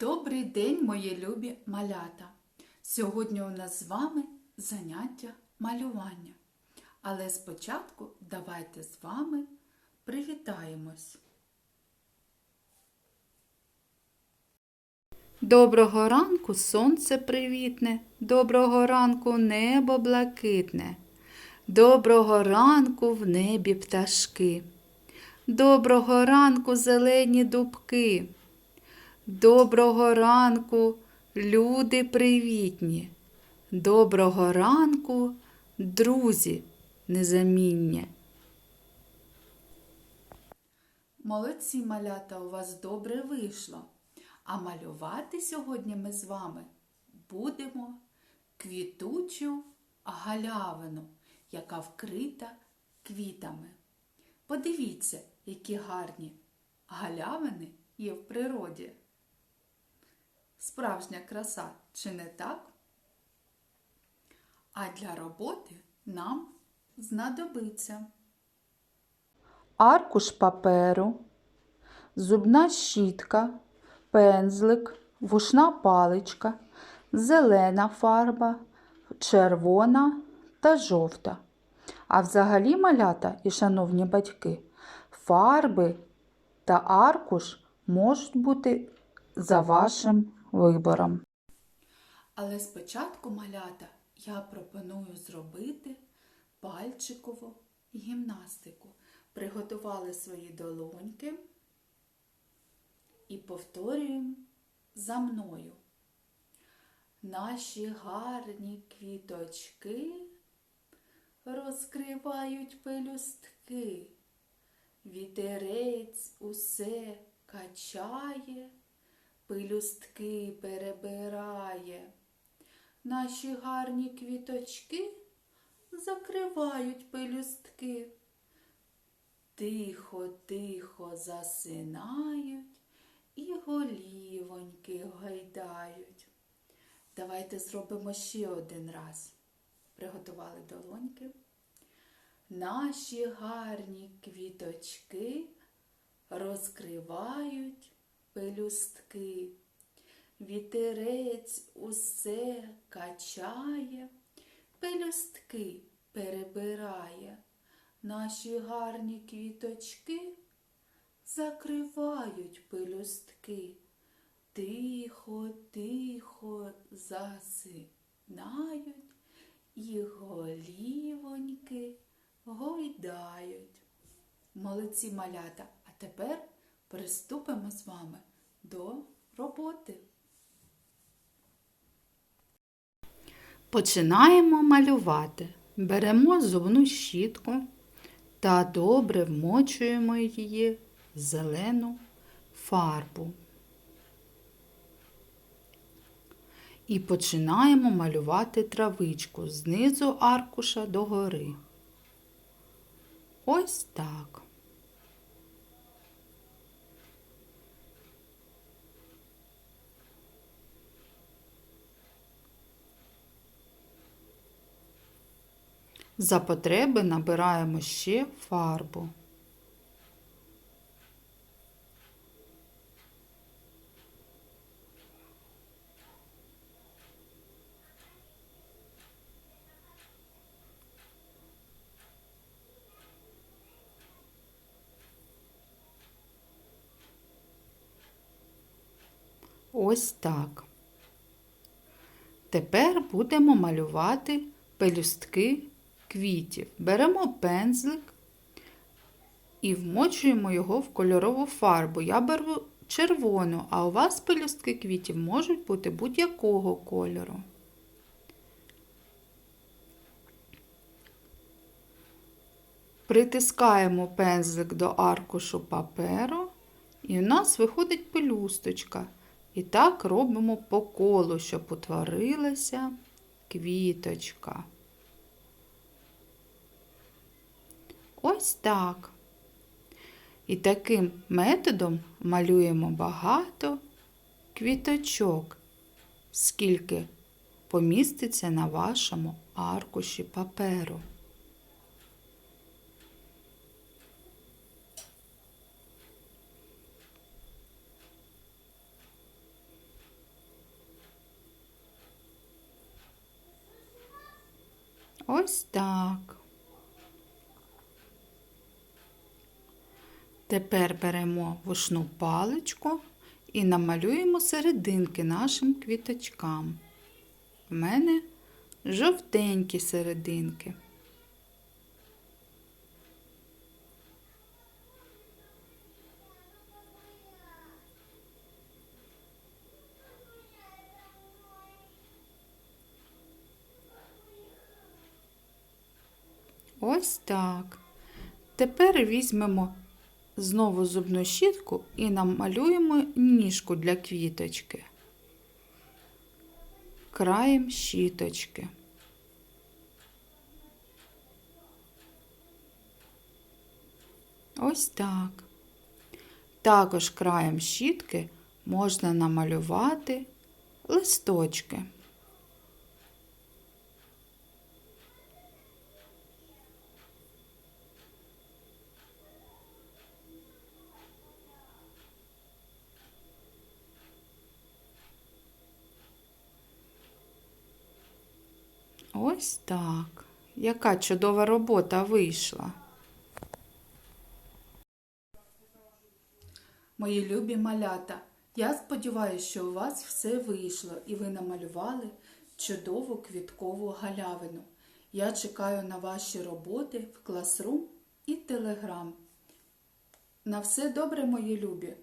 Добрий день, мої любі малята! Сьогодні у нас з вами заняття малювання. Але спочатку давайте з вами привітаємось. Доброго ранку сонце привітне, доброго ранку небо блакитне, доброго ранку в небі пташки, доброго ранку зелені дубки. Доброго ранку, люди привітні. Доброго ранку, друзі незамінні. Молодці малята, у вас добре вийшло. А малювати сьогодні ми з вами будемо квітучу галявину, яка вкрита квітами. Подивіться, які гарні галявини є в природі. Справжня краса, чи не так? А для роботи нам знадобиться аркуш паперу, зубна щітка, пензлик, вушна паличка, зелена фарба, червона та жовта. А взагалі, малята і шановні батьки, фарби та аркуш можуть бути за вашим вибором. Але спочатку, малята, я пропоную зробити пальчикову гімнастику. Приготували свої долоньки і повторюємо за мною. Наші гарні квіточки розкривають пелюстки, вітерець усе качає пелюстки перебирає. Наші гарні квіточки закривають пелюстки. Тихо, тихо засинають і голівоньки гайдають. Давайте зробимо ще один раз. Приготували долоньки. Наші гарні квіточки розкривають пелюстки. Вітерець усе качає, пелюстки перебирає, наші гарні квіточки закривають пелюстки. Тихо, тихо засинають і голівоньки гойдають. Молодці малята, а тепер приступимо з вами до роботи. Починаємо малювати. Беремо зубну щітку та добре вмочуємо її в зелену фарбу. І починаємо малювати травичку знизу аркуша догори. Ось так. За потреби набираємо ще фарбу. Ось так. Тепер будемо малювати пелюстки квітів. Беремо пензлик і вмочуємо його в кольорову фарбу. Я беру червону, а у вас пелюстки квітів можуть бути будь-якого кольору. Притискаємо пензлик до аркушу паперу, і у нас виходить пелюсточка. І так робимо по колу, щоб утворилася квіточка. Ось так. І таким методом малюємо багато квіточок, скільки поміститься на вашому аркуші паперу. Ось так. Тепер беремо вушну паличку і намалюємо серединки нашим квіточкам. У мене жовтенькі серединки. Ось так. Тепер візьмемо знову зубну щітку і намалюємо ніжку для квіточки. Краєм щіточки. Ось так. Також краєм щітки можна намалювати листочки. Ось так. Яка чудова робота вийшла. Мої любі малята, я сподіваюся, що у вас все вийшло і ви намалювали чудову квіткову галявину. Я чекаю на ваші роботи в Classroom і Telegram. На все добре, мої любі!